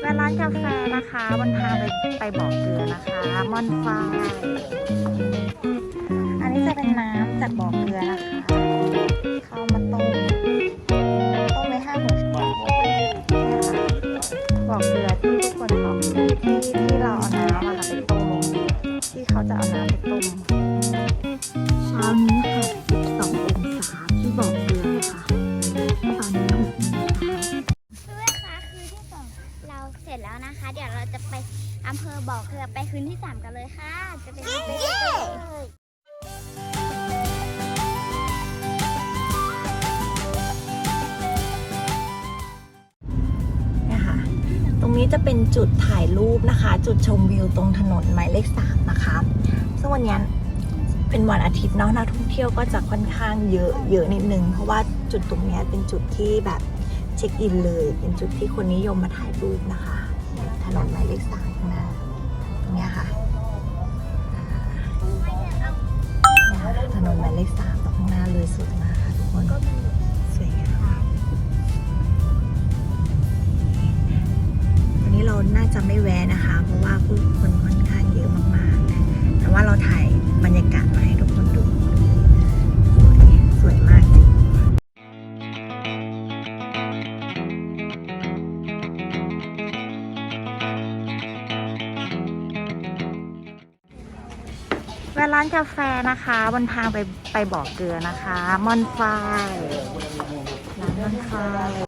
แวะร้านกาแฟนะคะบนทางไปไปบ่อเกลือนะคะ มอนฟ้าอันนี้จะเป็นน้ำจากบ่อเกลือนะคะเข้ามาต้มต้มไว้ห้าหกชั่วโมงบ่อเกลือที่ทุกคนบอกที่ที่เราเอาน้ำอะค่ะไปต้มที่เขาจะเอาน้ำไปต้มเช้านี้ นี้จะเป็นจุดถ่ายรูปนะคะ จุดชมวิวตรงถนนหมายเลขสามนะคะ ซึ่งวันนี้เป็นวันอาทิตย์เนาะนักท่องเที่ยวก็จะค่อนข้างเยอะเยอะนิดนึง เพราะว่าจุดตรงนี้เป็นจุดที่แบบเช็คอินเลย เป็นจุดที่คนนิยมมาถ่ายรูปนะคะ ถนนหมายเลขสามข้างหน้าตรงนี้ค่ะเนี่ยค่ะถนนหมายเลขสามตรงข้างหน้าเลยสุดมากค่ะทุกคนสวยงาม เราน่าจะไม่แวะนะคะ เพราะว่าผู้คนค่อนข้างเยอะมากๆ แต่ว่าเราถ่ายบรรยากาศมาให้ทุกคนดูสวยสวยมากจริงแวะร้านกาแฟนะคะบนทางไปไปบ่อเกลือนะคะ มอนฟายร้านมอนฟ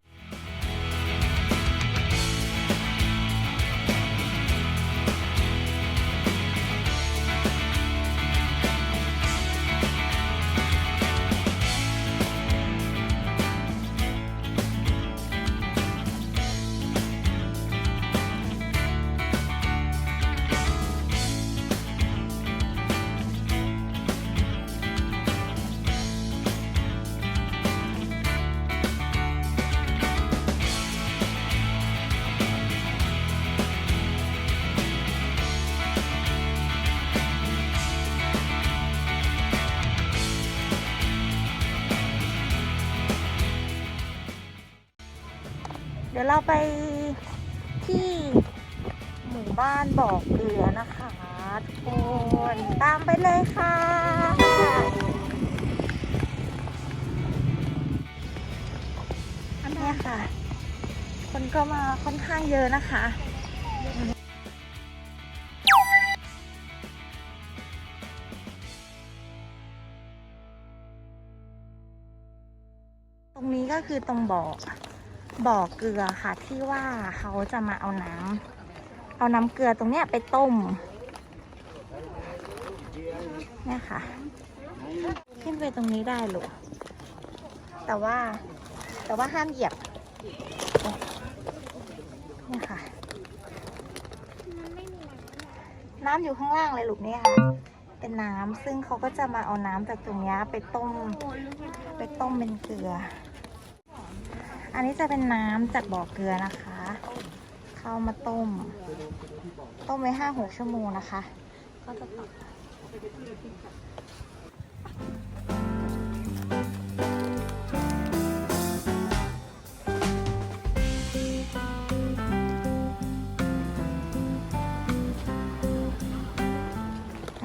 ดี๋ยวเราไปที่หมู่บ้านบ่อเกลือนะคะทุกคนตามไปเลยค่ะ อันนี้ค่ะ คนก็มาค่อนข้างเยอะนะคะตรงนี้ก็คือตรงบ่อ บ่อเกลือค่ะที่ว่าเขาจะมาเอาน้ำเอาน้ำเกลือตรงเนี้ยไปต้มเนี่ยค่ะ ขึ้นไปตรงนี้ได้หรอแต่ว่าแต่ว่าห้ามเหยียบเนี่ยค่ะ น้ำอยู่ข้างล่างเลยลูกเนี่ยค่ะเป็นน้ำซึ่งเขาก็จะมาเอาน้ำจากตรงเนี้ยไปต้ม ไปต้มเป็นเกลือ อันนี้จะเป็นน้ำจากบ่อเกลือนะคะ เข้ามาต้ม ต้มไว้ห้าหกชั่วโมงนะคะ ก็จะตัก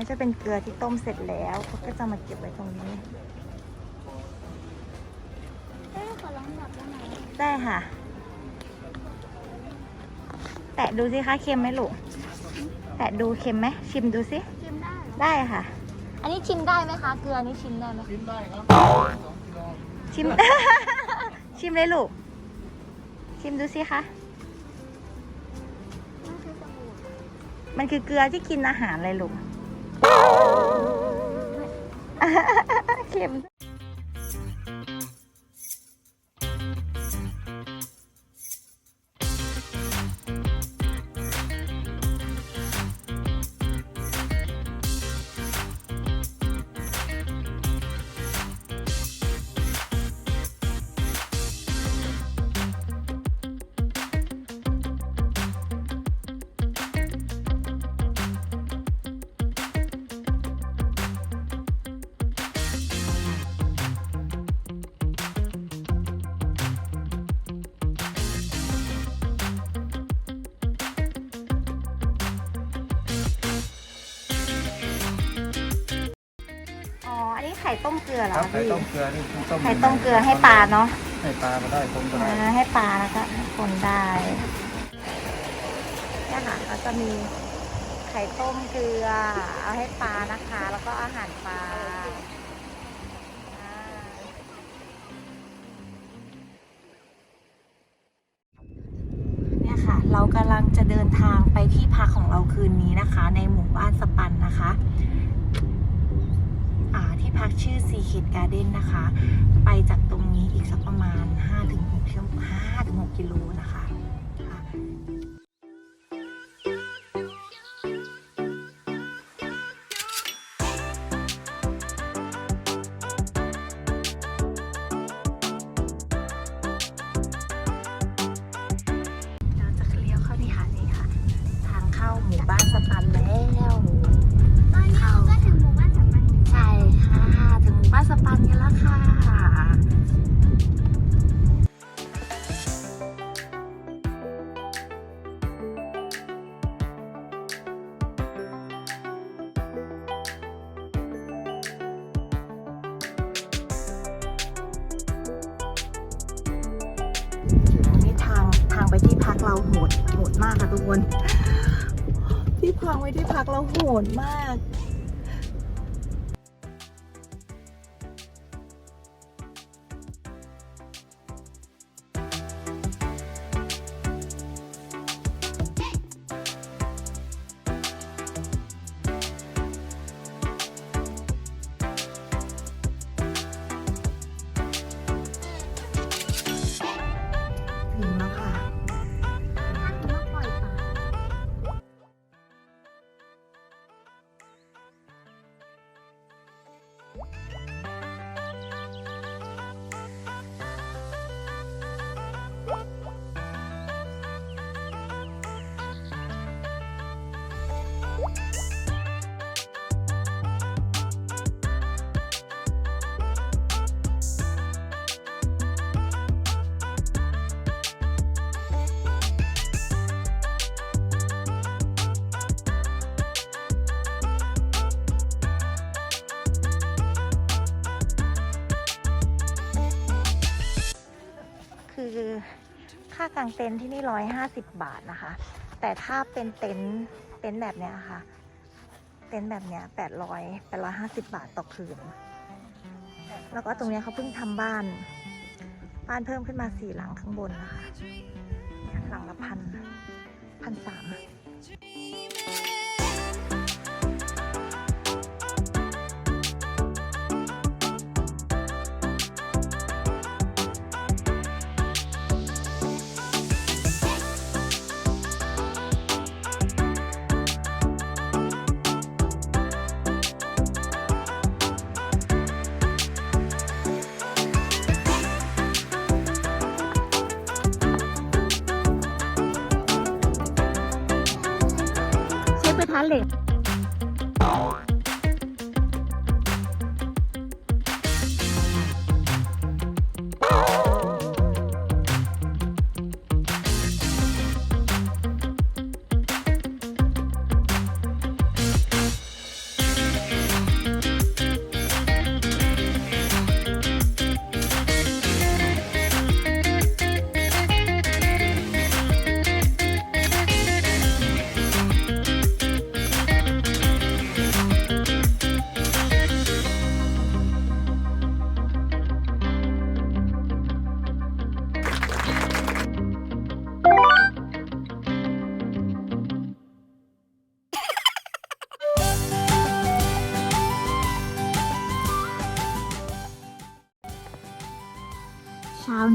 จะเป็นเกลือที่ต้มเสร็จแล้วเขาก็จะมาเก็บไว้ตรงนี้ ไหมได้ค่ะ แตะดูสิคะเค็มไหมลูก แตะดูเค็มไหมชิมดูสิ ชิมได้เหรอได้ค่ะ อันนี้ชิมได้ไหมคะ เกลือนี้ชิมได้ไหมชิมได้ครับชิม ชิมเลยลูก ชิมดูสิคะมันคือสบู่มันคือเกลือที่กินอาหารเลยลูก เค็ม ไข่ต้มเกลือเหรอครับคะไข่พี่ต้มเกลือนี่ต้มไข่ต้มเกลือให้ปลาเนาะให้ปลามาได้ต้มก็ได้อ่าให้ปลาแล้วก็ให้คนได้เนี่ยค่ะก็จะมีไข่ต้มเกลือ เอาให้ปลานะคะ แล้วก็อาหารปลาอ่าเนี่ยค่ะ เรากำลังจะเดินทางไปที่พักของเราคืนนี้นะคะ ในหมู่บ้านสปันนะคะอ่า ที่พักชื่อซีคิดการ์เด้นนะคะ ไปจากตรงนี้อีกสักประมาณ 5-6 ชั่ว5-6 กิโลนะคะ ทางไปที่พักเราโหดโหดมากค่ะทุกคน ที่พังไว้ที่พักเราโหดมากากางเต็นท์ที่นี่ร้อยห้าสิบบาทนะคะ แต่ถ้าเป็นเต็นท์เต็นท์แบบเนี้ยค่ะ เต็นท์แบบเนี้ยแปดร้อยแปดร้อยห้าสิบบาทต่อคืน แล้วก็ตรงเนี้ยเขาเพิ่งทำบ้าน บ้านเพิ่มขึ้นมาสี่หลังข้างบนนะคะ หลังละพันพันสาม เ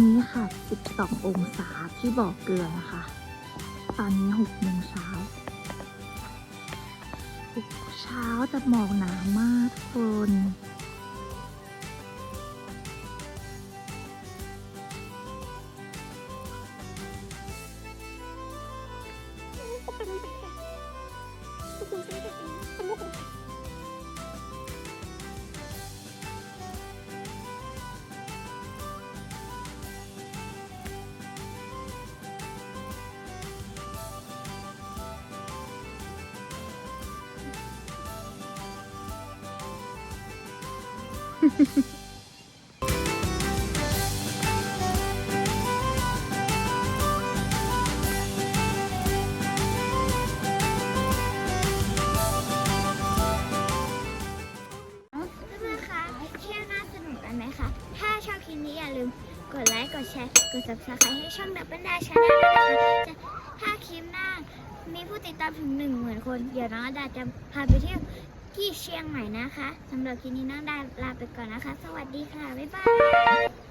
นี้ค่ะ 12 องศาที่บอกเกลือนะคะ ตอนนี้6โมงเช้าเช้าแต่หมอกหนามากทุกคน เพื่อนๆคะเที่ยวน่าสนุกกันไหมคะ ถ้าชอบคลิปนี้อย่าลืมกดไลค์ กดแชร์ กด subscribe ให้ช่องดับเบิลดาชาแนลด้วยนะคะถ้าคลิปหน้ามีผู้ติดตามถึงหนึ่งหมื่นคน เดี๋ยวน้องอดาจะพาไปเที่ยว ที่เชียงใหม่นะคะสำหรับคลิปนี้น้องดาลาไปก่อนนะคะ สวัสดีค่ะ บ๊ายบาย